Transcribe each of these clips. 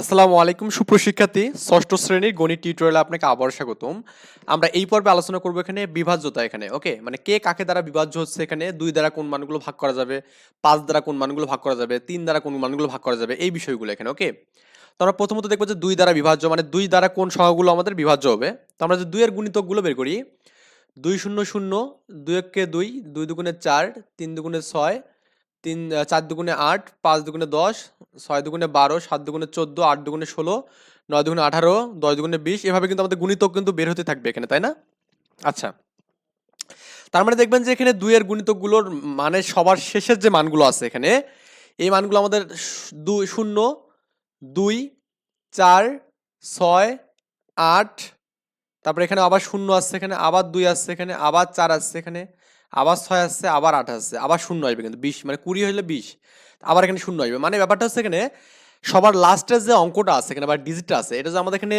আসসালামু আলাইকুম সুপ্রশিক্ষার্থী ষষ্ঠ শ্রেণির গণিত টিউটোরিয়ালে আপনাকে আবার স্বাগতম। আমরা এই পর্বে আলোচনা করব এখানে বিভাজ্যতা এখানে, ওকে? মানে কে কাকে দ্বারা বিভাজ্য হচ্ছে এখানে? দুই দ্বারা কোন মানগুলো ভাগ করা যাবে? পাঁচ দ্বারা কোন মানগুলো ভাগ করা যাবে? তিন দ্বারা কোন মানগুলো ভাগ করা যাবে? এই বিষয়গুলো এখানে, ওকে? তো আমরা প্রথমত দেখব যে দুই দ্বারা বিভাজ্য মানে দুই দ্বারা কোন সংখ্যাগুলো আমাদের বিভাজ্য হবে। তো আমরা যে দুইয়ের গুণিতকগুলো বের করি, দুই শূন্য শূন্য, দুই এককে দুই দুই দুগুণে চার, তিন দুগুণে ছয় তিন চার দুগুণে আট, পাঁচ দুগুণে দশ, ছয় দুগুণে বারো, সাত দুগুণে চোদ্দ, আট দুগুণে ষোলো, নয় দুগুণে আঠারো, দশ দুগুণে বিশ, এভাবে কিন্তু আমাদের গুণিতক কিন্তু বের হতে থাকবে এখানে, তাই না? আচ্ছা। তার মানে দেখবেন যে এখানে দুইয়ের গুণিতকগুলোর মানে সবার শেষের যে মানগুলো আছে এখানে, এই মানগুলো আমাদের দুই, শূন্য, দুই, চার, ছয়, আট, তারপরে এখানে আবার শূন্য আসছে এখানে, আবার দুই আসছে এখানে, আবার চার আসছে এখানে আবার ছয় আসছে, আবার আট আসছে, আবার শূন্য আসবে কিন্তু, বিশ মানে কুড়ি হইলে বিশ, আবার এখানে শূন্য আসবে। মানে ব্যাপারটা হচ্ছে এখানে সবার লাস্টের যে অঙ্কটা আছে এখানে বা ডিজিটটা আছে, এটা যে আমাদের এখানে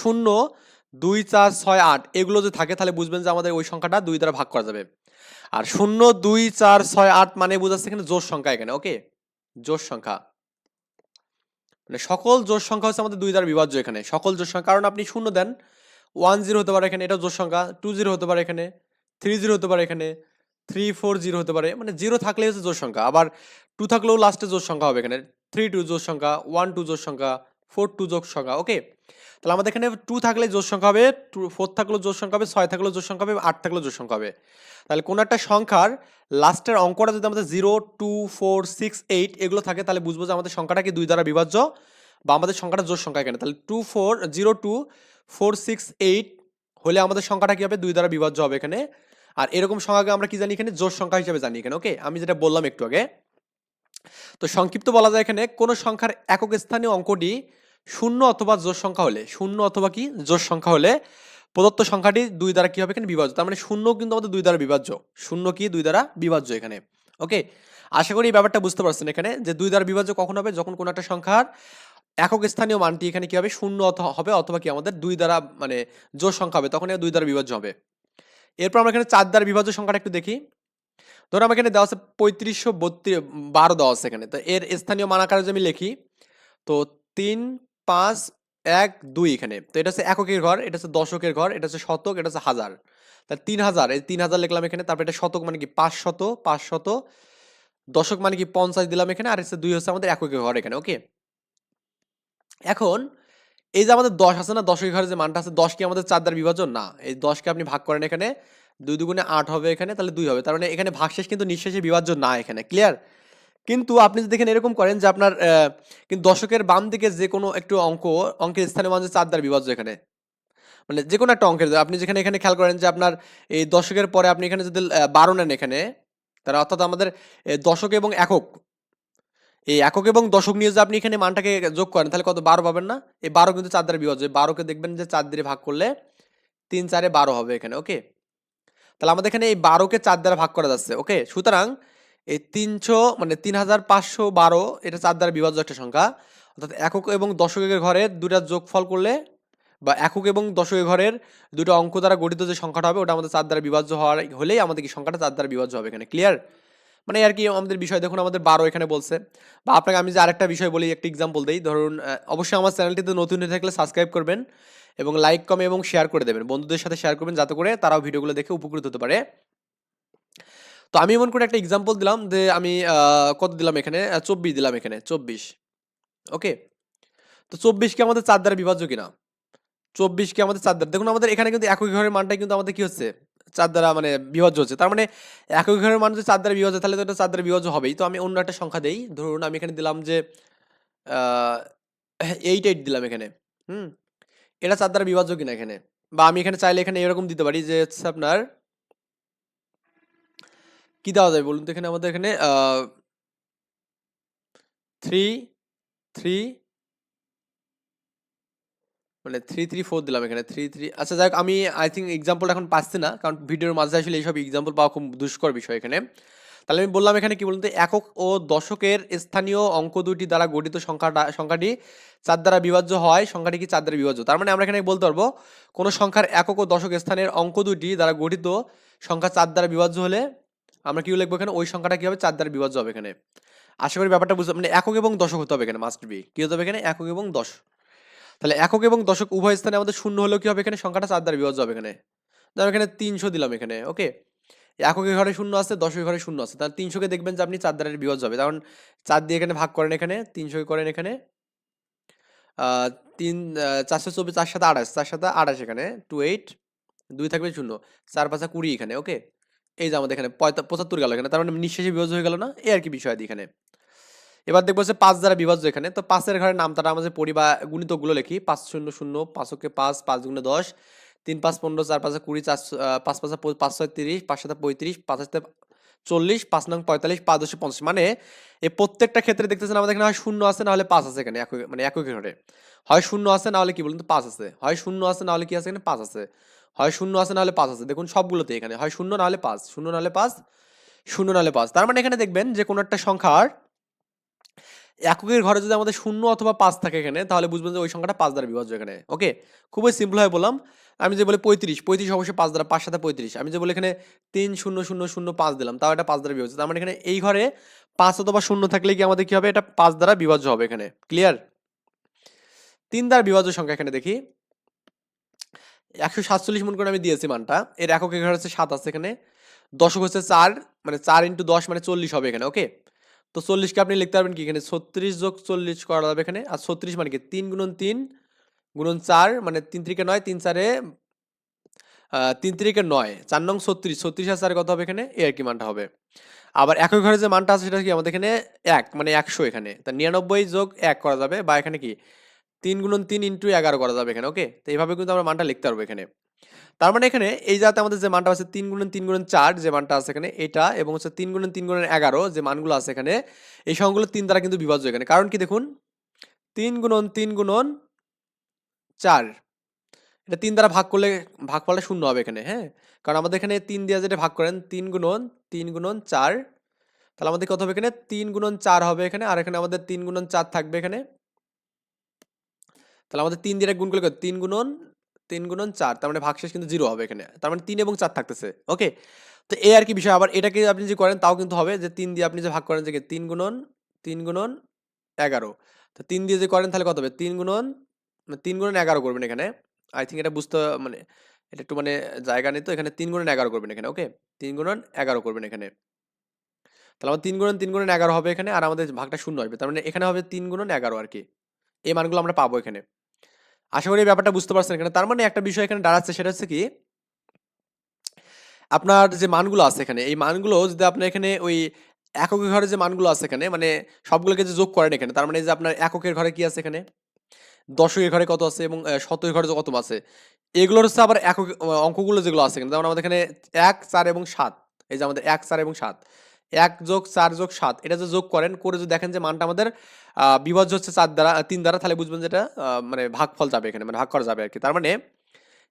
শূন্য, দুই, চার, ছয়, আট, এগুলো যে থাকে তাহলে বুঝবেন যে আমাদের ওই সংখ্যাটা দুই দ্বারা ভাগ করা যাবে। আর শূন্য, দুই, চার, ছয়, আট মানে বোঝাচ্ছে এখানে জোর সংখ্যা এখানে, ওকে? জোর সংখ্যা। মানে সকল জোর সংখ্যা হচ্ছে আমাদের দুই দ্বারা বিভাজ্য এখানে, সকল জোর সংখ্যা, কারণ আপনি শূন্য দেন ওয়ান জিরো হতে পারে এখানে, এটা জোর সংখ্যা টু জিরো হতে পারে এখানে থ্রি জিরো হতে পারে এখানে থ্রি ফোর জিরো হতে পারে মানে জিরো থাকলে হচ্ছে জোর সংখ্যা। আবার টু থাকলেও লাস্টে জোর সংখ্যা হবে এখানে। থ্রি টু জোর সংখ্যা ওয়ান টু জোর সংখ্যা ফোর টু জোর সংখ্যা ওকে তাহলে আমাদের এখানে টু থাকলে জোর সংখ্যা হবে টু ফোর থাকলেও জোর সংখ্যা হবে, ছয় থাকলেও জোর সংখ্যা হবে, আট থাকলেও জোর সংখ্যা হবে। তাহলে কোনো একটা সংখ্যার লাস্টের অঙ্কটা যদি আমাদের zero two four six eight এগুলো থাকে, তাহলে বুঝব যে আমাদের সংখ্যাটা কি দুই দ্বারা বিভাজ্য বা আমাদের সংখ্যাটা জোর সংখ্যা এখানে। তাহলে two four zero two four six eight হলে আমাদের সংখ্যাটা কি হবে? দুই দ্বারা বিভাজ্য হবে এখানে। আর এরকম সংখ্যাকে আমরা কি জানি এখানে? জোর সংখ্যা হিসেবে জানি এখানে ওকে আমি যেটা বললাম একটু আগে। তো সংক্ষিপ্ত বলা যায় এখানে, কোন সংখ্যার একক স্থানীয় অঙ্কটি শূন্য অথবা জোর সংখ্যা হলে, শূন্য অথবা কি? জোর সংখ্যা হলে প্রদত্ত সংখ্যাটি দুই দ্বারা কি হবে এখানে বিভাজ্য? তার মানে শূন্য কিন্তু আমাদের দুই দ্বারা বিভাজ্য। শূন্য কি? দুই দ্বারা বিভাজ্য এখানে ওকে আশা করি এই ব্যাপারটা বুঝতে পারছেন এখানে, যে দুই দ্বারা বিভাজ্য কখন হবে? যখন কোনো একটা সংখ্যার একক স্থানীয় মানটি এখানে কি হবে? শূন্য হবে অথবা কি? আমাদের দুই দ্বারা মানে জোর সংখ্যা হবে তখন দুই দ্বারা বিভাজ্য হবে। এরপর আমরা এখানে চার দ্বারা বিভাজ্য সংখ্যাটা একটু দেখি। ধরুন আমার এখানে দেওয়া আছে পঁয়ত্রিশশো বত্রিশ বারো দেওয়া আছে এখানে। তো এর স্থানীয় মান আকারে যদি আমি লিখি, তো তিন, পাঁচ, এক, দুই এখানে। তো এটা হচ্ছে এককের ঘর, এটা হচ্ছে দশকের ঘর, এটা হচ্ছে শতক, এটা হচ্ছে হাজার। তা তিন হাজার, এই তিন হাজার লিখলাম এখানে, তারপর এটা শতক মানে কি? পাঁচ শত পাঁচ শত। দশক মানে কি? পঞ্চাশ দিলাম এখানে, আর হচ্ছে দুই হচ্ছে আমাদের এককের ঘর এখানে ওকে এখন এই যে আমাদের দশ আছে না, দশের ঘরে যে মানটা আছে, দশ কি আমাদের চার দ্বারা বিভাজন না, এই দশকে আপনি ভাগ করেন এখানে, দুই দুগুণে আট হবে এখানে, তাহলে দুই হবে। তার মানে এখানে ভাগশেষ কিন্তু নিঃশেষে বিভাজ্য না এখানে ক্লিয়ার কিন্তু আপনি যদি দেখেন এরকম করেন যে আপনার কিন্তু দশকের বাম দিকে যে কোনো একটু অঙ্ক, অঙ্কের স্থানে মান চার দ্বারা বিভাজ্য এখানে মানে যে কোনো একটা অঙ্কের, আপনি যেখানে এখানে খেয়াল করেন যে আপনার এই দশকের পরে আপনি এখানে যদি বারো নেন এখানে তারা অর্থাৎ আমাদের দশক এবং একক এই একক এবং দশক নিয়ে যে আপনি এখানে মানটাকে যোগ করেন, তাহলে কত? বারো পাবেন না? এই বারো কিন্তু চার দ্বারা বিভাজ্য বারোকে দেখবেন যে চার দিয়ে ভাগ করলে তিন চারে বারো হবে এখানে ওকে তাহলে আমাদের এখানে এই বারোকে চার দ্বারা ভাগ করা যাচ্ছে ওকে সুতরাং এই তিনশো মানে তিন হাজার পাঁচশো বারো, এটা চার দ্বারা বিভাজ্য একটা সংখ্যা। অর্থাৎ একক এবং দশকের ঘরের দুটা যোগফল করলে বা একক এবং দশকের ঘরের দুটো অঙ্ক দ্বারা গঠিত যে সংখ্যাটা হবে, ওটা আমাদের চার দ্বারা বিভাজ্য হওয়ার হলেই আমাদের কি সংখ্যাটা চার দ্বারা বিভাজ্য হবে এখানে ক্লিয়ার মানে আর কি আমাদের বিষয়, দেখুন আমাদের বারো এখানে বলছে। বা আপনাকে আমি যে আরেকটা বিষয় বলি, একটা এক্সাম্পল দিই। ধরুন অবশ্যই আমার চ্যানেলটিতে নতুন হয়ে থাকলে সাবস্ক্রাইব করবেন এবং লাইক কমে এবং শেয়ার করে দেবেন। বন্ধুদের সাথে শেয়ার করবেন যাতে করে তারাও ভিডিওগুলো দেখে উপকৃত হতে পারে। তো আমি এমন করে একটা এক্সাম্পল দিলাম যে আমি কত দিলাম এখানে? চব্বিশ দিলাম এখানে, চব্বিশ। ওকে? তো চব্বিশকে আমাদের চার দ্বারা বিভাজ্য কিনা? চব্বিশ কি আমাদের চার দ্বারা? দেখুন আমাদের এখানে কিন্তু একই ঘরের মানটাই কিন্তু আমাদের কি হচ্ছে? চার দ্বারা মানে বিভাজ্য হচ্ছে। তার মানে একই ঘরের মান যদি চার দ্বারা বিভাজ্য তাহলে তো এটা চার দ্বারা বিভাজ্য হবেই। তো আমি অন্য একটা সংখ্যা দেই। ধরুন আমি এখানে দিলাম যে এইট এইট দিলাম এখানে। হুম? এটা চার দ্বারা বিভাজ্য কিনা এখানে? বা আমি এখানে চাইলে এখানে এরকম দিতে পারি যে হচ্ছে আপনার, কি দেওয়া যায় বলুন তো এখানে আমাদের এখানে থ্রি থ্রি মানে থ্রি থ্রি ফোর দিলাম এখানে থ্রি থ্রি আচ্ছা যাই হোক, আমি আই থিঙ্ক এক্সাম্পল এখন পাচ্ছি না কারণ ভিডিওর মাঝে আসলে এইসব এক্সাম্পল পাওয়া খুব দুষ্কর বিষয় এখানে। তাহলে আমি বললাম এখানে কি বলুন তো একক ও দশকের স্থানীয় অঙ্ক দুটি দ্বারা গঠিত সংখ্যাটা সংখ্যাটি চার দ্বারা বিভাজ্য হয় সংখ্যাটি কি চার দ্বারা বিভাজ্য? তার মানে আমরা এখানে বলতে পারব কোনো সংখ্যার একক ও দশক স্থানের অঙ্ক দুটি দ্বারা গঠিত সংখ্যা চার দ্বারা বিভাজ্য হলে আমরা কি লিখব এখানে ওই সংখ্যাটা কি হবে চার দ্বারা বিভাজ্য হবে এখানে। আশা করি ব্যাপারটা বুঝতে মানে একক এবং দশক হতে হবে এখানে মাস্ট বি কী হতে হবে এখানে একক এবং দশ। তাহলে একক এবং দশক উভয় স্থানে আমাদের শূন্য হলেও কি হবে এখানে? সংখ্যাটা চার দ্বারা বিভাজ্য হবে এখানে। ধরো এখানে তিনশো দিলাম এখানে, ওকে? এককের ঘরে শূন্য আছে দশের ঘরে শূন্য আছে, তাহলে তিনশোকে দেখবেন যে আপনি চার দ্বারা বিভাজ্য হবে। কারণ চার দিয়ে এখানে ভাগ করেন এখানে তিনশোকে করেন এখানে তিন চারশো চব্বিশ, চার সাথে আঠাশ, চার সাথে আঠাশ এখানে টু এইট দুই থাকবে শূন্য, চার পাঁচা কুড়ি এখানে, ওকে? এই যে আমাদের এখানে পঁচাত্তর গেল এখানে, তার মানে নিঃশেষে বিভাজ্য হয়ে গেল না? এই আর কি বিষয় এখানে। এবার দেখব যে পাঁচ দ্বারা বিভাজ্য এখানে। তো পাঁচের ঘরের নামটা আমাদের পড়ি বা গুণিতকগুলো লিখি। পাঁচ শূন্য শূন্য পাঁচকে পাঁচ পাঁচ গুণে দশ, তিন পাঁচ পনেরো, চার পাঁচে কুড়ি, চার পাঁচ পাঁচা পাঁচ ছয় তিরিশ, পাঁচ সাথে পঁয়ত্রিশ, পাঁচ সাথে চল্লিশ, পাঁচ নং পঁয়তাল্লিশ, পাঁচ দশে পঞ্চাশ। মানে এই প্রত্যেকটা ক্ষেত্রে দেখতেছেন আমাদের এখানে হয় শূন্য আছে, না হলে পাঁচ আছে এখানে, একই মানে একই ঘরে। হয় শূন্য আছে, না হলে কি বলুন তো পাঁচ আছে। হয় শূন্য আছে, না হলে কি আছে এখানে? পাঁচ আছে। হয় শূন্য আছে, না হলে পাঁচ আছে। দেখুন সবগুলোতে এখানে। হয় শূন্য, না হলে পাঁচ। শূন্য, না হলে পাঁচ। শূন্য, না হলে পাঁচ। তার মানে এখানে দেখবেন যে কোনো একটা সংখ্যার এককের ঘরে যদি আমাদের শূন্য অথবা পাঁচ থাকে এখানে, তাহলে বুঝবেন যে ওই সংখ্যাটা পাঁচ দ্বারা বিভাজ্য এখানে। ওকে? খুবই সিম্পল হয়ে বললাম। আমি যে বলি পঁয়ত্রিশ পঁয়ত্রিশ অবশ্যই পাঁচ দ্বারা, পাঁচ সাথে পঁয়ত্রিশ। আমি যে বলি এখানে তিন শূন্য শূন্য শূন্য পাঁচ দিলাম, তাও এটা পাঁচ দ্বারা বিভাজ্য। তার মানে এখানে এই ঘরে পাঁচ অথবা শূন্য থাকলে কি আমাদের কি হবে? এটা পাঁচ দ্বারা বিভাজ্য হবে এখানে। ক্লিয়ার তিন দ্বারা বিভাজ্য সংখ্যা এখানে দেখি। একশো সাতচল্লিশ মন করে আমি দিয়েছি মানটা। এর এককের ঘর হচ্ছে সাত আছে এখানে। দশক হচ্ছে চার মানে চার ইন্টু দশ মানে চল্লিশ হবে এখানে, ওকে? তো চল্লিশকে আপনি লিখতে পারবেন কি এখানে? ছত্রিশ যোগ চল্লিশ করা যাবে এখানে। আর ছত্রিশ মানে কি? তিন গুণন তিন গুণন চার মানে তিন তিরিকে নয়, তিন চারে তিন তিরিকে নয়, চার নং ছত্রিশ। ছত্রিশ আর চারে কত হবে এখানে? এ আর কি মানটা হবে। আবার একই ঘরে যে মানটা আছে সেটা কি? আমাদের এখানে এক মানে একশো এখানে। তা নিরানব্বই যোগ এক করা যাবে বা এখানে কি? তিন গুণন তিন ইন্টু এগারো করা যাবে এখানে, ওকে? তো এইভাবে কিন্তু আমরা মানটা লিখতে পারব এখানে। তার মানে এখানে এই যাতে আমাদের যে মানটা আছে তিন গুণন তিন গুণন চার যে মানটা আছে এখানে এটা এবং হচ্ছে তিন গুণন তিন গুণন এগারো যে মানগুলো আছে এখানে এই সংখ্যাগুলো তিন দ্বারা কিন্তু বিভাজ্য এখানে কারণ কি দেখুন তিন গুণন তিন গুণন চার এটা তিন দ্বারা ভাগ করলে ভাগ করলে শূন্য হবে এখানে হ্যাঁ কারণ আমাদের এখানে তিন দিয়ে যেটা ভাগ করেন তিন গুণন তিন গুণন চার তাহলে আমাদের কত হবে এখানে তিন গুণন চার হবে এখানে আর এখানে আমাদের তিন গুণন চার থাকবে এখানে তাহলে আমাদের তিন দিয়ে গুণ করলে তিন গুণন তিন গুণন চার, তার মানে ভাগশেষ কিন্তু জিরো হবে এখানে। তার মানে তিন এবং চার থাকতেছে ওকে তো এই আর কি বিষয়। আবার এটাকে আপনি যে করেন, তাও কিন্তু হবে যে তিন দিয়ে আপনি যে ভাগ করেন যে তিন গুণন তিন গুণন এগারো। তো তিন দিয়ে যে করেন, তাহলে কত হবে? তিন গুণন মানে তিন গুণন এগারো করবেন এখানে। আই থিঙ্ক এটা বুঝতে মানে এটা একটু মানে জায়গা নেই তো, এখানে তিন গুণন এগারো করবেন এখানে ওকে তিন গুণন এগারো করবেন এখানে। তাহলে আমার তিন গুণন তিন গুণন এগারো হবে এখানে, আর আমাদের ভাগটা শূন্য হবে তার মানে এখানে হবে তিন গুণন এগারো আর কি। এই মানগুলো আমরা পাবো এখানে। আশা করি ব্যাপারটা বুঝতে পারছেন এখানে। তার মানে একটা বিষয় এখানে দাঁড়াচ্ছে, সেটা হচ্ছে কি, আপনার যে মানগুলো আছে এখানে, এই মানগুলো যদি আপনি এখানে ওই এককের ঘরে যে মানগুলো আছে এখানে মানে সবগুলোকে যে যোগ করেন এখানে, তার মানে যে আপনার এককের ঘরে কি আছে এখানে? দশকের ঘরে কত আছে এবং শতকের ঘরে কত আছে, এগুলোর হচ্ছে আবার একক অঙ্কগুলো যেগুলো আছে এখানে, যেমন আমাদের এখানে এক, চার এবং সাত, এই যে আমাদের এক, চার এবং সাত এক যোগ চার যোগ সাত। এটা যে যোগ করেন, করে যদি দেখেন যে মানটা আমাদের বিভাজ্য হচ্ছে চার দ্বারা তিন দ্বারা, তাহলে বুঝবেন যে এটা মানে ভাগফল যাবে এখানে মানে ভাগ করা যাবে আর কি তার মানে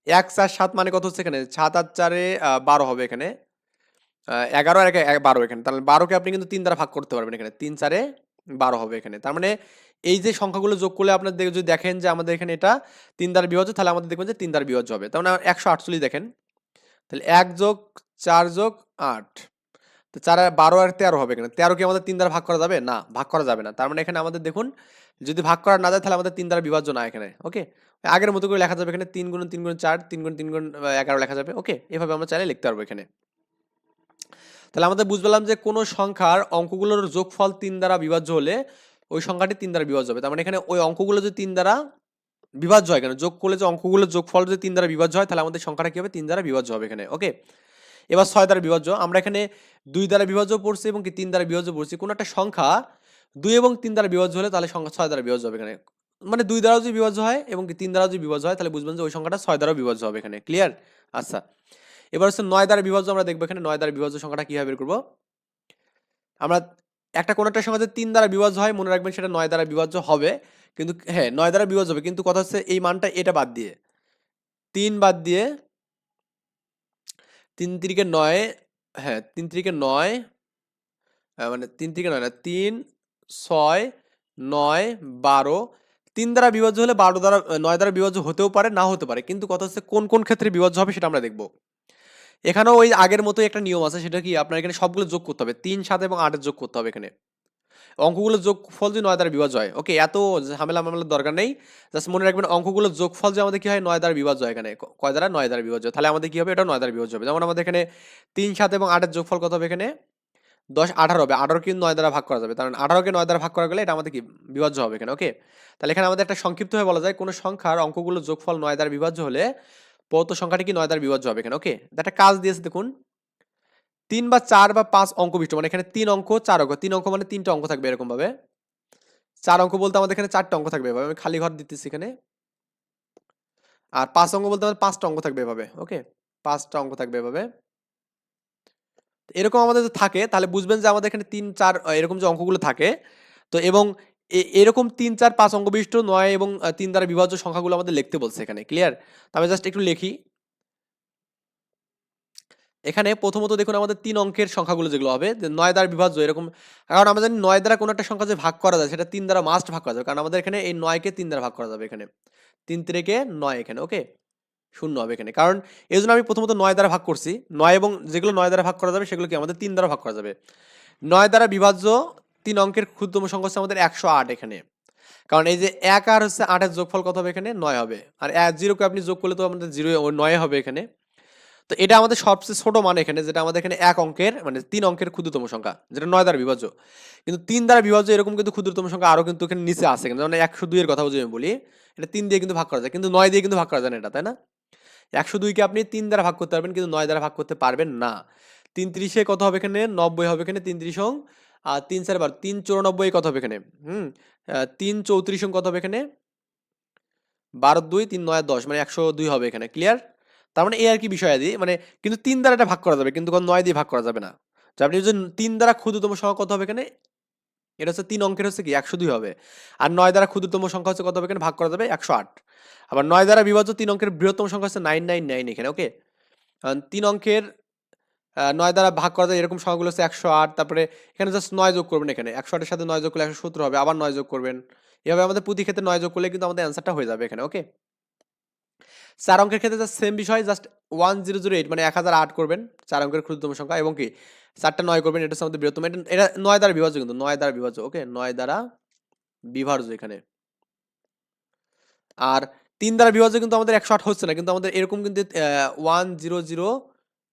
এক চার সাত মানে কত হচ্ছে এখানে? সাত আর চারে বারো হবে এখানে। এগারো আর এক বারো এখানে। তাহলে বারোকে আপনি কিন্তু তিন দ্বারা ভাগ করতে পারবেন এখানে। তিন চারে বারো হবে এখানে। তার মানে এই যে সংখ্যাগুলো যোগ করলে আপনার যদি দেখেন যে আমাদের এখানে এটা তিন দ্বারা বিভাজ্য, তাহলে আমাদের দেখবেন যে তিন দ্বারা বিভাজ্য হবে। তার মানে একশো আটচল্লিশ দেখেন। তাহলে এক যোগ চার যোগ আট। তো চার বারো আর তেরো হবে এখানে তেরো কি আমাদের তিন দ্বারা ভাগ করা যাবে? না, ভাগ করা যাবে না। তার মানে এখানে আমাদের দেখুন, যদি ভাগ করা না যায় তাহলে আমাদের তিন দ্বারা বিভাজ্য না এখানে ওকে আগের মতো করে লেখা যাবে এখানে তিন গুণ তিন গুণ চার, তিন গুণ তিন গুণ এগারো লেখা যাবে ওকে এভাবে আমরা চাইলে লিখতে পারব এখানে। তাহলে আমাদের বুঝলাম যে কোনো সংখ্যার অঙ্কগুলোর যোগফল তিন দ্বারা বিভাজ্য হলে ওই সংখ্যাটি তিন দ্বারা বিভাজ্য হবে। তার মানে এখানে ওই অঙ্কগুলো যদি তিন দ্বারা বিভাজ্য হয় কেন? যোগ করলে যে অঙ্কগুলোর যোগফল যদি তিন দ্বারা বিভাজ্য হয়, তাহলে আমাদের সংখ্যাটা কি হবে? তিন দ্বারা বিভাজ্য হবে এখানে ওকে এবার ছয় দ্বারা বিভাজ্য। আমরা এখানে দুই দ্বারা বিভাজ্য পড়ছি এবং কি তিন দ্বারা বিভাজ্য পড়ছি। কোনো একটা সংখ্যা দুই এবং তিন দ্বারা বিভাজ্য হলে তাহলে সংখ্যা ছয় দ্বারা বিভাজ্য হবে এখানে। মানে দুই দ্বারা যদি বিভাজ্য হয় এবং কি তিন দ্বারা যদি বিভাজ্য হয় তাহলে বুঝবেন যে ওই সংখ্যাটা ছয় দ্বারা বিভাজ্য হবে এখানে। ক্লিয়ার আচ্ছা। এবার হচ্ছে নয় দ্বারা বিভাজ্য আমরা দেখব এখানে। নয় দ্বারা বিভাজ্য সংখ্যাটা কীভাবে বের করব? আমরা একটা কোনো একটা সংখ্যা যদি তিন দ্বারা বিভাজ্য হয়, মনে রাখবেন সেটা নয় দ্বারা বিভাজ্য হবে। কিন্তু হ্যাঁ নয় দ্বারা বিভাজ্য হবে। কিন্তু কথা হচ্ছে এই মানটা এটা বাদ দিয়ে। তিন বাদ দিয়ে তিন তিরিকে নয় হ্যাঁ তিন তিরিকে নয় মানে তিন তিরিকে নয় না, তিন, ছয়, নয়, বারো, তিন দ্বারা বিভাজ্য হলে বারো দ্বারা নয় দ্বারা বিভাজ্য হতেও পারে, না হতে পারে। কিন্তু কথা হচ্ছে কোন কোন ক্ষেত্রে বিভাজ্য হবে সেটা আমরা দেখব। এখানেও ওই আগের মতোই একটা নিয়ম আছে, সেটা কি আপনার এখানে সবগুলো যোগ করতে হবে, তিন, সাত এবং আটের যোগ করতে হবে এখানে। অঙ্কগুলোর যোগফল যে নয় দ্বারা বিভাজ্য হয়। ওকে, এত ঝামেলা মামলার দরকার নেই। জাস্ট মনে রাখবেন অঙ্কগুলোর যোগফল যে আমাদের কি হয়, নয় দ্বারা বিভাজ্য হয় এখানে। কয় দ্বারা? নয় দ্বারা বিভাজ্য। তাহলে আমাদের কি হবে? এটা নয় দ্বারা বিভাজ্য হবে। যেমন আমাদের এখানে তিন, সাত এবং আটের যোগফল কত হবে এখানে? দশ, আঠারো হবে। আঠারো কিন্তু নয় দ্বারা ভাগ করা যাবে। কারণ আঠারোকে নয় দ্বারা ভাগ করা গেলে এটা আমাদের কি? বিভাজ্য হবে এখানে। ওকে, তাহলে এখানে আমাদের একটা সংক্ষিপ্তভাবে বলা যায়। কোনো সংখ্যার অঙ্কগুলোর যোগফল নয় দ্বারা বিভাজ্য হলে প্রদত্ত সংখ্যাটি কি নয় দ্বারা বিভাজ্য হবে এখানে। ওকে একটা কাজ দিয়েছে দেখুন। তিন বা চার বা পাঁচ অঙ্ক বিশিষ্ট মানে এখানে তিন অঙ্ক, চার অঙ্ক, তিন অঙ্ক মানে তিনটা অঙ্ক থাকবে এরকম ভাবে চার অঙ্ক বলতে আমাদের এখানে চারটা অঙ্ক থাকবে এভাবে, আমি খালি ঘর দিতেছি এখানে। আর পাঁচ অঙ্ক বলতে আমাদের পাঁচটা অঙ্ক থাকবে এভাবে, ওকে? পাঁচটা অঙ্ক থাকবে এভাবে। এরকম আমাদের যদি থাকে, তাহলে বুঝবেন যে আমাদের এখানে তিন, চার এরকম যে অঙ্কগুলো থাকে, তো এবং এরকম তিন, চার, পাঁচ অঙ্ক বিশিষ্ট, নয় এবং তিন দ্বারা বিভাজ্য সংখ্যাগুলো আমাদের লিখতে বলছে এখানে, ক্লিয়ার? আমি জাস্ট একটু লিখি। এখানে প্রথমত দেখুন আমাদের তিন অঙ্কের সংখ্যাগুলো যেগুলো হবে, যে নয় দ্বারা বিভাজ্য এরকম, কারণ আমরা জানি নয় দ্বারা কোনো একটা সংখ্যা যে ভাগ করা যায়, সেটা তিন দ্বারা মাস্ট ভাগ করা যাবে, কারণ আমাদের এখানে এই নয়কে তিন দ্বারা ভাগ করা যাবে এখানে। তিন তিরেকে নয় এখানে ওকে শূন্য হবে এখানে। কারণ এই জন্য আমি প্রথমত নয় দ্বারা ভাগ করছি। নয় এবং যেগুলো নয় দ্বারা ভাগ করা যাবে, সেগুলো কি? আমাদের তিন দ্বারা ভাগ করা যাবে। নয় দ্বারা বিভাজ্য তিন অঙ্কের ক্ষুদ্রতম সংখ্যা হচ্ছে আমাদের একশো আট এখানে। কারণ এই যে এক আর হচ্ছে আটের যোগফল কত হবে এখানে? নয় হবে। আর এক, জিরোকে আপনি যোগ করলে তো আমাদের জিরো নয় হবে এখানে। তো এটা আমাদের সবচেয়ে ছোট মান এখানে, যেটা আমাদের এখানে এক অঙ্কের মানে তিন অঙ্কের ক্ষুদ্রতম সংখ্যা, যেটা নয় দ্বারা বিভাজ্য। কিন্তু তিন দ্বারা বিভাজ্য এরকম কিন্তু ক্ষুদ্রতম সংখ্যা আরও কিন্তু এখানে নিচে আছে। কিন্তু যেমন একশো দুইয়ের কথা যদি আমি বলি, এটা তিন দিয়ে কিন্তু ভাগ করা যায়। কিন্তু নয় দিয়ে কিন্তু ভাগ করা যায় না এটা, তাই না? একশো দুইকে আপনি তিন দ্বারা ভাগ করতে পারবেন, কিন্তু নয় দ্বারা ভাগ করতে পারবেন না। তিন ত্রিশে কত হবে এখানে? নব্বই হবে এখানে তিন ত্রিশ আর তিন চার বার, তিন চৌরানব্বই কত হবে এখানে? হুম তিন চৌত্রিশ কত হবে এখানে? বারো দুই, তিন নয়, দশ মানে একশো দুই হবে এখানে। ক্লিয়ার তার মানে এই আর কি বিষয় আদি মানে কিন্তু তিন দ্বারা এটা ভাগ করা যাবে, কিন্তু কোনো নয় দিয়ে ভাগ করা যাবে না। তো আপনি যদি তিন দ্বারা ক্ষুদ্রতম সংখ্যা কত হবে এখানে? এটা হচ্ছে তিন অঙ্কের হচ্ছে কি? একশো দুই হবে। আর নয় দ্বারা ক্ষুদ্রতম সংখ্যা হচ্ছে কত হবে এখানে? ভাগ করা যাবে একশো আট। আবার নয় দ্বারা বিভাজ্য তিন অঙ্কের বৃহত্তম সংখ্যা হচ্ছে নাইন নাইন নাইন এখানে, ওকে? তিন অঙ্কের নয় দ্বারা ভাগ করা যায় এরকম সংখ্যাগুলো হচ্ছে একশো আট, তারপরে এখানে জাস্ট নয় যোগ করবেন এখানে। একশো আটের সাথে নয় যোগ করলে একশো সত্তর হবে, আবার নয় যোগ করবেন। এভাবে আমাদের প্রতি ক্ষেত্রে নয় যোগ করলে কিন্তু আমাদের অ্যান্সারটা হয়ে যাবে এখানে, ওকে? চার অঙ্কের ক্ষেত্রে জাস্ট সেম বিষয় just one zero zero eight মানে এক হাজার আট করবেন চার অঙ্কের ক্ষুদ্রতম সংখ্যা এবং কি চারটা নয় করবেন, এটা হচ্ছে আমাদের বৃহত্তম। এটা এটা নয় দ্বারা বিভাজ্য কিন্তু, নয় দ্বারা বিভাজ্য ওকে নয় দ্বারা বিভাজ্য এখানে। আর তিন দ্বারা বিভাজ্য কিন্তু আমাদের একশো আট হচ্ছে না, কিন্তু আমাদের এরকম কিন্তু ওয়ান জিরো জিরো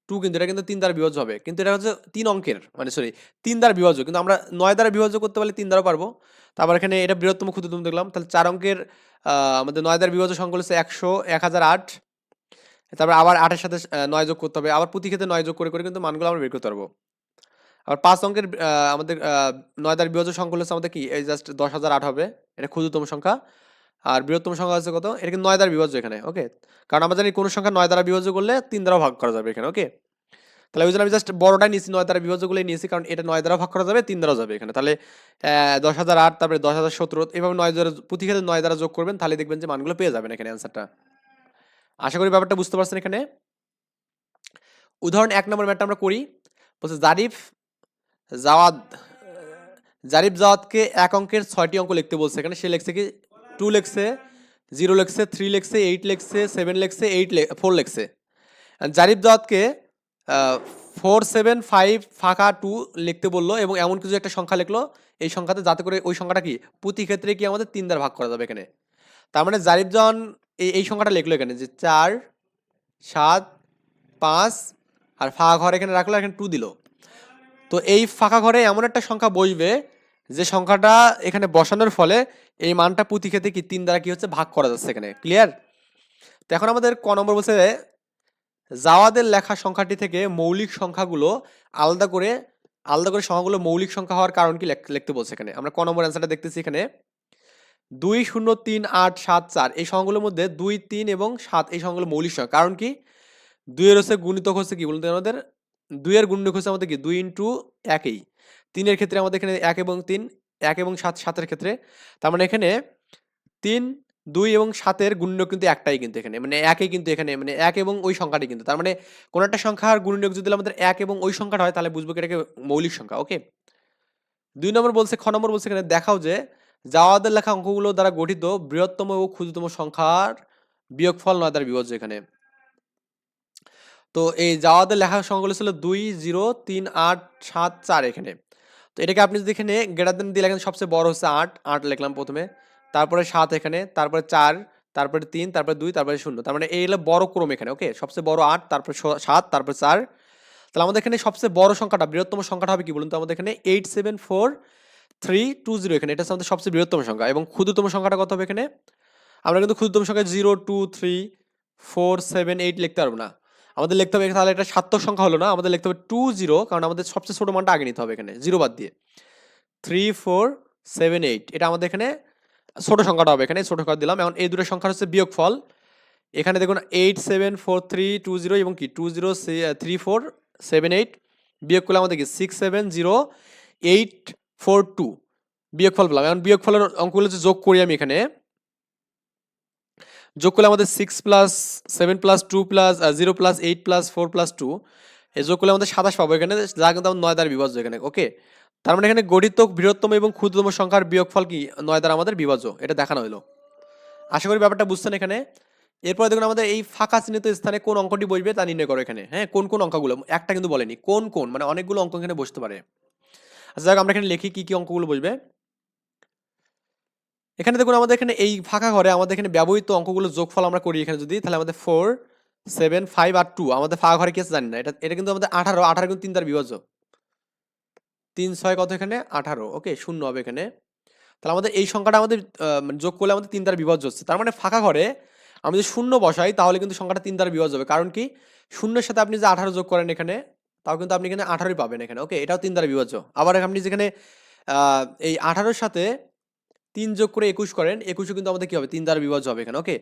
টু কিন্তু, এটা কিন্তু তিন দ্বারা বিভাজ্য হবে। কিন্তু এটা হচ্ছে তিন অঙ্কের মানে সরি তিন দ্বারা বিভাজ্য, কিন্তু আমরা নয় দ্বারা বিভাজ্য করতে পারলে তিন দ্বারা পারব। তারপর এখানে এটা বৃহত্তম ক্ষুদ্রতম দেখলাম, তাহলে চার অঙ্কের আমাদের নয় দ্বারা সংখ্যা হচ্ছে একশো এক হাজার আট। তারপর আবার আটের সাথে নয় যোগ করতে হবে। আবার প্রতি ক্ষেত্রে নয় যোগ করে করে কিন্তু মানগুলো আমরা বের করতে পারব। আবার পাঁচ অঙ্কের আমাদের আহ, নয় দ্বারা সংখ্যা হচ্ছে আমাদের কি? এই জাস্ট দশ হাজার আট হবে। এটা ক্ষুদ্রতম সংখ্যা। আর বৃহত্তম সংখ্যা হচ্ছে কত? এটা কিন্তু নয় দ্বারা বিভাজ্য এখানে ওকে কারণ জানি কোনো সংখ্যা নয় দ্বারা বিভাজ্য করলে তিন দ্বারা ভাগ করা যাবে এখানে ওকে তাহলে ওই জন্য আমি জাস্ট বড়টা নিয়েছি, নয় দ্বারা বিভাজ্যগুলোই নিয়েছি, কারণ এটা নয় দ্বারা ভাগ করা যাবে, তিন দ্বারা যাবে এখানে। তাহলে দশ হাজার আট, তারপরে দশ হাজার সতেরো এভাবে নয় দ্বারা, প্রতি ক্ষেত্রে নয় দ্বারা যোগ করবেন, তাহলে দেখবেন যে মানগুলো পেয়ে যাবেন এখানে অ্যান্সারটা আশা করি ব্যাপারটা বুঝতে পারছেন এখানে। উদাহরণ এক নম্বর ম্যাটটা আমরা করি, বলছে জারিফ জাওয়াদ, জারিফ জাওয়াদকে এক অঙ্কের ছয়টি অঙ্ক লিখতে বলছে এখানে, সে লিখছে কি টু লিখছে জিরো লিখছে থ্রি লিখছে এইট লিখছে সেভেন লিখছে এইট ফোর লিখছে। জারিফ জাওয়াদকে ফোর সেভেন ফাইভ ফাঁকা টু লিখতে বলল এবং এমন কিছু একটা সংখ্যা লিখলো। এই সংখ্যাতে যাতে করে ওই সংখ্যাটা কি? প্রতি ক্ষেত্রে কি আমাদের তিন দ্বারা ভাগ করা যাবে এখানে? তার মানে জারিফ জাওয়ান এই এই সংখ্যাটা লিখলো এখানে যে চার, সাত, পাঁচ আর ফাঁকা ঘর এখানে রাখল, এখানে টু দিল। তো এই ফাঁকা ঘরে এমন একটা সংখ্যা বসবে যে সংখ্যাটা এখানে বসানোর ফলে এই মানটা প্রতি ক্ষেত্রে কি তিন দ্বারা কি হচ্ছে ভাগ করা যাচ্ছে এখানে। ক্লিয়ার তো এখন আমাদের ক নম্বর বলছে জাওয়াদের লেখা সংখ্যাটি থেকে মৌলিক সংখ্যাগুলো আলাদা করে আলাদা করে সংখ্যাগুলো মৌলিক সংখ্যা হওয়ার কারণ কি লেখ- লিখতে বলছে এখানে? আমরা ক নম্বর অ্যান্সারটা দেখতেছি এখানে। দুই, শূন্য, তিন, আট, সাত, চার, এই সংখ্যাগুলোর মধ্যে দুই, তিন এবং সাত, এই সংখ্যাগুলো মৌলিক সংখ্যা। কারণ কি? দুইয়ের হচ্ছে গুণিতক হচ্ছে কি বলতে আমাদের? দুইয়ের গুণিতক হচ্ছে আমাদের কি? দুই ইন্টু একই। তিনের ক্ষেত্রে আমাদের এখানে এক এবং তিন, এক এবং সাত, সাতের ক্ষেত্রে। তার মানে এখানে তিন দুই এবং সাতের গুণনীয়ক কিন্তু একটাই কিন্তু এখানে। মানে একই কিন্তু এখানে মানে এক এবং ওই সংখ্যাটি কিন্তু। তার মানে কোনো একটা সংখ্যার গুণনীয়ক যদি আমাদের এক এবং ওই সংখ্যাটা হয়, তাহলে বুঝব এটাকে মৌলিক সংখ্যা, ওকে? দুই নম্বর বলছে, খ নম্বর বলছে এখানে, দেখাও যে জাওয়াদের লেখা অঙ্কগুলো দ্বারা গঠিত বৃহত্তম ও ক্ষুদ্রতম সংখ্যার বিয়োগফল নয় দ্বারা বিভাজ্য এখানে। তো এই জাওয়াদের লেখা সংখ্যাগুলো ছিল দুই, জিরো, তিন, আট, সাত, চার এখানে। তো এটাকে আপনি যদি এখানে গ্রেটার দেন দিয়ে লেখেন, সবচেয়ে বড় হচ্ছে আট। আট লিখলাম প্রথমে। তারপরে সাত এখানে, তারপরে চার, তারপরে তিন, তারপরে দুই, তারপরে শূন্য। তার মানে এই হলো বড় ক্রম এখানে ওকে সবচেয়ে বড় আট, তারপরে সাত, তারপরে চার। তাহলে আমাদের এখানে সবচেয়ে বড় সংখ্যাটা, বৃহত্তম সংখ্যাটা হবে কি বলুন তো? আমাদের এখানে eight seven four three two zero এখানে, এটা আমাদের সবচেয়ে বৃহত্তম সংখ্যা এবং ক্ষুদ্রতম সংখ্যাটা কত হবে এখানে? আমরা কিন্তু ক্ষুদ্রতম সংখ্যা zero two three four seven eight লিখতে পারব না। আমাদের লিখতে হবে তাহলে এটা সার্থক সংখ্যা হলো না, আমাদের লিখতে হবে টু জিরো কারণ আমাদের সবচেয়ে ছোটো মানটা আগে নিতে হবে এখানে জিরো বাদ দিয়ে। থ্রি ফোর সেভেন এইট এটা আমাদের এখানে ছোট সংখ্যাটা হবে। এখানে ছোট সংখ্যা দিলাম। এখন এই দুটো সংখ্যা হচ্ছে বিয়োগ ফল এখানে দেখুন eight seven four three two zero এবং কি? Two zero three four seven eight বিয়োগ করলে আমাদের কি? Six seven zero eight four two বিয়োগফল পেলাম। এখন বিয়োগ ফলের অঙ্কগুলো হচ্ছে যোগ করি আমি এখানে। যোগ করলে আমাদের six plus seven plus two plus zero plus eight plus four plus two এই যোগ করলে আমাদের সাতাশ পাবো। এখানে যা কিন্তু আমাদের নয় দ্বারা বিভাজ্য এখানে ওকে তার মানে এখানে গঠিত বৃহত্তম এবং ক্ষুদ্রতম সংখ্যার বিয়োগফল কি? নয় দ্বারা আমাদের বিভাজ্য। এটা দেখানো হলো। আশা করি ব্যাপারটা বুঝছেন এখানে। এরপরে দেখুন আমাদের এই ফাঁকা চিহ্নিত স্থানে কোন অঙ্কটি বসবে তা নির্ণয় করো এখানে। হ্যাঁ কোন কোন অঙ্কগুলো? একটা কিন্তু বলেনি। কোন কোন? মানে অনেকগুলো অঙ্ক এখানে বসতে পারে। আচ্ছা যাক, আমরা এখানে লিখি কি কি অঙ্কগুলো বসবে। এখানে দেখুন আমাদের এখানে এই ফাঁকা ঘরে আমাদের এখানে ব্যবহৃত অঙ্কগুলো যোগফল আমরা করি এখানে যদি, তাহলে আমাদের ফোর সেভেন ফাইভ আর টু আমাদের ফাঁকা ঘরে কি আছে জানি না। এটা এটা কিন্তু আমাদের আঠারো আঠারো কিন্তু তিন তার বিভাজ্য। তিন ছয় কত এখানে? আঠারো। ওকে, শূন্য হবে এখানে। তাহলে আমাদের এই সংখ্যাটা আমাদের মানে যোগ করলে আমাদের তিন দ্বারা বিভাজ্য হচ্ছে। তার মানে ফাঁকা ঘরে আমি যদি শূন্য বসাই, তাহলে কিন্তু সংখ্যাটা তিন দ্বারা বিভাজ্য হবে। কারণ কি? শূন্যের সাথে আপনি যে আঠারো যোগ করেন এখানে, তাও কিন্তু আপনি এখানে আঠারোই পাবেন এখানে। ওকে, এটাও তিন দ্বারা বিভাজ্য। আবার আপনি যেখানে এই আঠারোর সাথে তিন যোগ করে একুশ করেন, একুশও কিন্তু আমাদের কী হবে? তিন দ্বারা বিভাজ্য হবে এখানে। ওকে,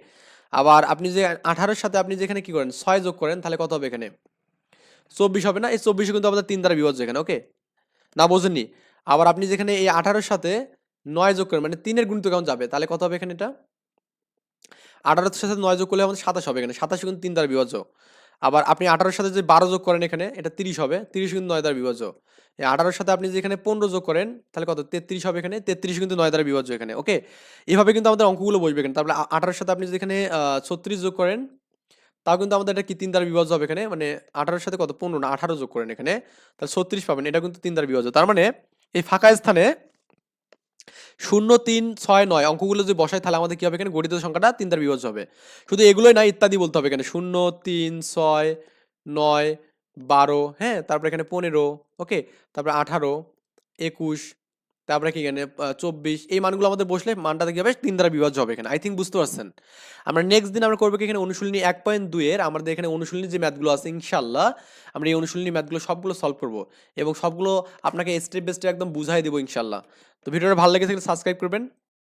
আবার আপনি যে আঠারোর সাথে আপনি যেখানে কি করেন? ছয় যোগ করেন, তাহলে কত হবে এখানে? চব্বিশ হবে না? এই চব্বিশও কিন্তু আমাদের তিন দ্বারা বিভাজ্য এখানে। ওকে না বোঝেননি? আবার আপনি যেখানে এই আঠারোর সাথে নয় যোগ করেন মানে তিনের গুণিত কেমন যাবে, তাহলে কত হবে এখানে এটা? আঠারোর সাথে নয় যোগ করলে আমাদের সাতাশ হবে এখানে, সাতাশ কিন্তু তিন দ্বারা বিভাজ্য। আবার আপনি আঠারোর সাথে যে বারো যোগ করেন এখানে, এটা তিরিশ হবে, তিরিশ কিন্তু নয় দ্বারা বিভাজ্য। এই আঠারোর সাথে আপনি যেখানে পনেরো যোগ করেন, তাহলে কত? তেত্রিশ হবে এখানে, তেত্রিশ কিন্তু নয় দ্বারা বিভাজ্য এখানে ওকে এভাবে কিন্তু আমাদের অঙ্কগুলো বসবে এখানে তারপরে আঠারোর সাথে আপনি যেখানে ছত্রিশ যোগ করেন তাও কিন্তু আমাদের এটা কি তিন দ্বারা বিভাজ্য হবে এখানে? মানে আঠারোর সাথে কত? পনেরো না, আঠারো যোগ করেন এখানে। তাহলে ছত্রিশ পাবেন। এটা কিন্তু তিন দ্বারা বিভাজ্য। তার মানে এই ফাঁকা স্থানে শূন্য, তিন, ছয়, নয় অঙ্কগুলো যদি বসায় তাহলে আমাদের কি হবে এখানে? গঠিত সংখ্যাটা তিন দ্বারা বিভাজ্য হবে। শুধু এগুলোই না, ইত্যাদি বলতে হবে এখানে। শূন্য, তিন, ছয়, নয়, বারো হ্যাঁ? তারপরে এখানে পনেরো, ওকে? তারপরে আঠারো, একুশ তারপরে কি এখানে চব্বিশ, এই মানগুলো আমাদের বসলে মানটা দেখবে তিন দ্বারা বিভাজ্য হবে এখানে। আই থিঙ্ক বুঝতে পারছেন। আমরা নেক্সট দিন আমরা করব কি এখানে অনুশীলনী এক পয়েন্ট দুইয়ের আমাদের এখানে অনুশীলনী যে ম্যাথগুলো আছে ইনশাল্লাহ আমরা এই অনুশীলনী ম্যাথগুলো সবগুলো সলভ করব এবং সবগুলো আপনাকে স্টেপ বাই স্টেপ একদম বুঝাই দেবো ইনশাল্লাহ তো ভিডিওটা ভালো লেগে থাকলে সাবস্ক্রাইব করবেন।